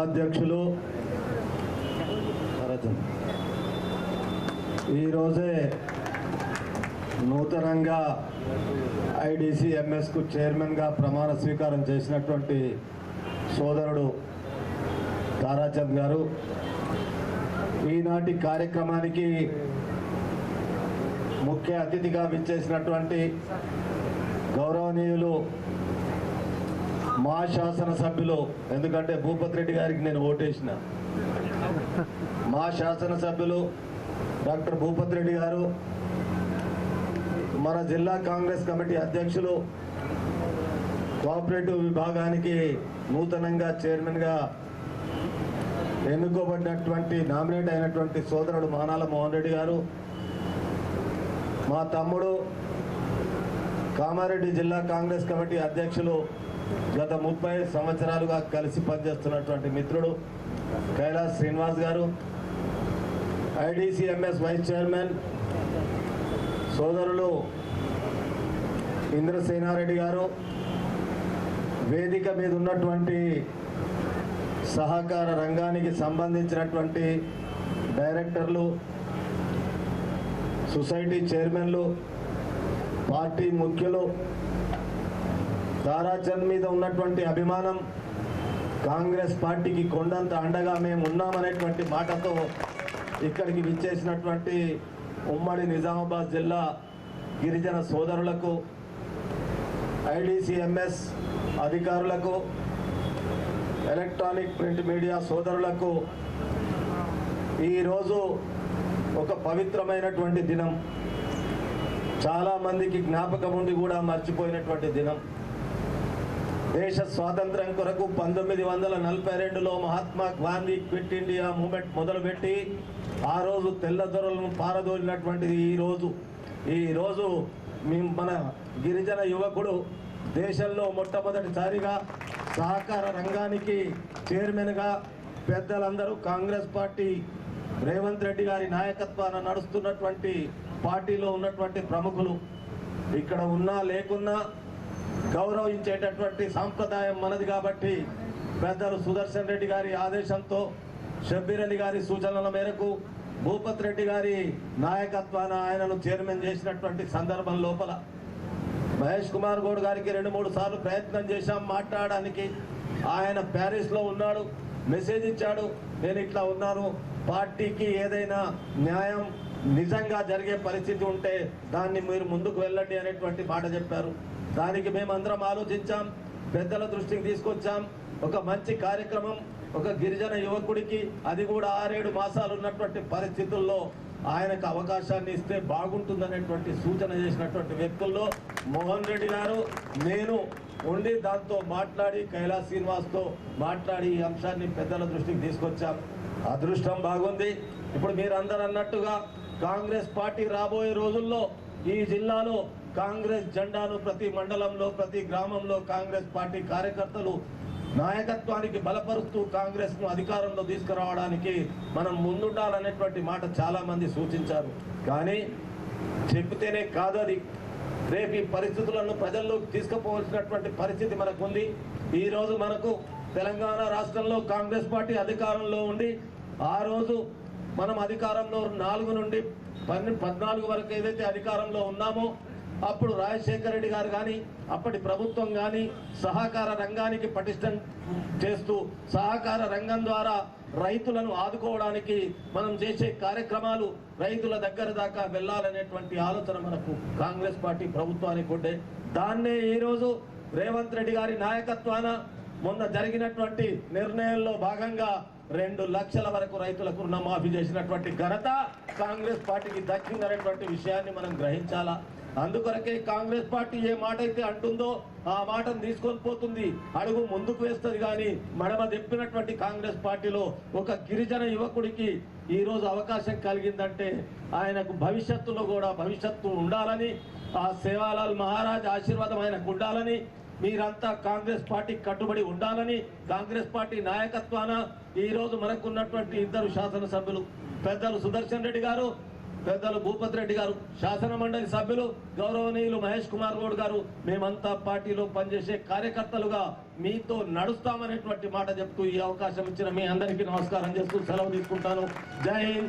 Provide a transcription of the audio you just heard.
సభాధ్యక్షులు ఈరోజే నూతనంగా ఐడిసి ఎంఎస్కు చైర్మన్గా ప్రమాణ స్వీకారం చేసినటువంటి సోదరుడు తారాచంద్ గారు. ఈనాటి కార్యక్రమానికి ముఖ్య అతిథిగా విచ్చేసినటువంటి గౌరవనీయులు మా శాసనసభ్యులు ఎందుకంటే భూపతి రెడ్డి గారికి నేను ఓటేసిన. మా శాసనసభ్యులు డాక్టర్ భూపతి రెడ్డి గారు మన జిల్లా కాంగ్రెస్ కమిటీ అధ్యక్షులు కోఆపరేటివ్ విభాగానికి నూతనంగా చైర్మన్గా ఎన్నుకోబడినటువంటి నామినేట్ అయినటువంటి సోదరుడు మానాల మోహన్ రెడ్డి గారు మా తమ్ముడు కామారెడ్డి జిల్లా కాంగ్రెస్ కమిటీ అధ్యక్షులు గత ముప్పై సంవత్సరాలుగా కలిసి పనిచేస్తున్నటువంటి మిత్రుడు కైలాస్ శ్రీనివాస్ గారు ఐడిసిఎంఎస్ వైస్ చైర్మన్ సోదరులు ఇంద్రసేనారెడ్డి గారు వేదిక మీద ఉన్నటువంటి సహకార రంగానికి సంబంధించినటువంటి డైరెక్టర్లు సొసైటీ చైర్మన్లు పార్టీ ముఖ్యులు తారాచంద్ మీద ఉన్నటువంటి అభిమానం కాంగ్రెస్ పార్టీకి కొండంత అండగా మేము ఉన్నామనేటువంటి మాటతో ఇక్కడికి విచ్చేసినటువంటి ఉమ్మడి నిజామాబాద్ జిల్లా గిరిజన సోదరులకు ఐడిసిఎంఎస్ అధికారులకు ఎలక్ట్రానిక్ ప్రింట్ మీడియా సోదరులకు ఈరోజు ఒక పవిత్రమైనటువంటి దినం. చాలామందికి జ్ఞాపకం ఉండి కూడా మర్చిపోయినటువంటి దినం. దేశ స్వాతంత్ర్యం కొరకు పంతొమ్మిది వందల నలభై రెండులో Mahatma Gandhi quit India movement మొదలుపెట్టి ఆ రోజు తెల్లదొరలను పారదోలినటువంటిది ఈరోజు ఈరోజు మీ మన గిరిజన యువకుడు దేశంలో మొట్టమొదటిసారిగా సహకార రంగానికి చైర్మన్గా పెద్దలందరూ కాంగ్రెస్ పార్టీ రేవంత్ రెడ్డి గారి నాయకత్వాన నడుస్తున్నటువంటి పార్టీలో ఉన్నటువంటి ప్రముఖులు. ఇక్కడ ఉన్నా లేకున్నా గౌరవించేటటువంటి సాంప్రదాయం మనది కాబట్టి పెద్దలు సుదర్శన్ రెడ్డి గారి ఆదేశంతో షబ్బీర్ అలీ గారి సూచనల మేరకు భూపత్ రెడ్డి గారి నాయకత్వాన ఆయనను చైర్మన్ చేసినటువంటి సందర్భం లోపల మహేష్ కుమార్ గౌడ్ గారికి రెండు మూడు సార్లు ప్రయత్నం చేశాం మాట్లాడడానికి. ఆయన ప్యారిస్లో ఉన్నాడు మెసేజ్ ఇచ్చాడు నేను ఇట్లా ఉన్నాను పార్టీకి ఏదైనా న్యాయం నిజంగా జరిగే పరిస్థితి ఉంటే దాన్ని మీరు ముందుకు వెళ్ళండి అనేటువంటి మాట చెప్పారు. దానికి మేమందరం ఆలోచించాం పెద్దల దృష్టికి తీసుకొచ్చాం. ఒక మంచి కార్యక్రమం ఒక గిరిజన యువకుడికి అది కూడా ఆరేడు మాసాలు ఉన్నటువంటి పరిస్థితుల్లో ఆయనకు అవకాశాన్ని ఇస్తే బాగుంటుందనేటువంటి సూచన చేసినటువంటి వ్యక్తుల్లో మోహన్ రెడ్డి గారు. నేను ఉండి దాంతో మాట్లాడి కైలాస్ శ్రీనివాస్తో మాట్లాడి ఈ అంశాన్ని పెద్దల దృష్టికి తీసుకొచ్చాం. అదృష్టం బాగుంది. ఇప్పుడు మీరందరూ అన్నట్టుగా కాంగ్రెస్ పార్టీ రాబోయే రోజుల్లో ఈ జిల్లాలో కాంగ్రెస్ జెండాను ప్రతి మండలంలో ప్రతి గ్రామంలో కాంగ్రెస్ పార్టీ కార్యకర్తలు నాయకత్వానికి బలపరుస్తూ కాంగ్రెస్ను అధికారంలో తీసుకురావడానికి మనం ముందుండాలనేటువంటి మాట చాలా మంది సూచించారు. కానీ చెప్తేనే కాదు అది. రేపు ఈ పరిస్థితులను ప్రజల్లోకి తీసుకుపోవాల్సినటువంటి పరిస్థితి మనకు ఉంది ఈరోజు మనకు తెలంగాణ రాష్ట్రంలో కాంగ్రెస్ పార్టీ అధికారంలో ఉండి ఆ రోజు మనం అధికారంలో నాలుగు నుండి పన్నెండు పద్నాలుగు వరకు ఏదైతే అధికారంలో ఉన్నామో అప్పుడు రాజశేఖర రెడ్డి గారు కానీ అప్పటి ప్రభుత్వం కానీ సహకార రంగానికి పటిష్టం చేస్తూ సహకార రంగం ద్వారా రైతులను ఆదుకోవడానికి మనం చేసే కార్యక్రమాలు రైతుల దగ్గర దాకా వెళ్ళాలనేటువంటి ఆలోచన మనకు కాంగ్రెస్ పార్టీ ప్రభుత్వానికి ఉండే. దాన్నే ఈరోజు రేవంత్ రెడ్డి గారి నాయకత్వాన మొన్న జరిగినటువంటి నిర్ణయంలో భాగంగా రెండు లక్షల వరకు రైతులకు రుణమాఫీ చేసినటువంటి ఘనత కాంగ్రెస్ పార్టీకి దక్కిందనేటువంటి విషయాన్ని మనం గ్రహించాలా? అందుకొరకే కాంగ్రెస్ పార్టీ ఏ మాట అయితే అంటుందో ఆ మాటను తీసుకొని పోతుంది. అడుగు ముందుకు వేస్తుంది కానీ మడమ తెప్పినటువంటి కాంగ్రెస్ పార్టీలో ఒక గిరిజన యువకుడికి ఈరోజు అవకాశం కలిగిందంటే ఆయనకు భవిష్యత్తులో కూడా భవిష్యత్తు ఉండాలని ఆ సేవాలాల్ మహారాజ్ ఆశీర్వాదం ఆయనకు ఉండాలని మీరంతా కాంగ్రెస్ పార్టీ కట్టుబడి ఉండాలని కాంగ్రెస్ పార్టీ నాయకత్వాన ఈరోజు మనకున్నటువంటి ఇద్దరు శాసనసభ్యులు పెద్దలు సుదర్శన్ రెడ్డి గారు పెద్దలు భూపతి రెడ్డి గారు శాసన మండలి సభ్యులు గౌరవనీయులు మహేష్ కుమార్ గౌడ్ గారు మేమంతా పార్టీలో పనిచేసే కార్యకర్తలుగా మీతో నడుస్తామనేటువంటి మాట చెప్తూ ఈ అవకాశం ఇచ్చిన మీ అందరికీ నమస్కారం చేస్తూ సెలవు తీసుకుంటాను. జై హింద్.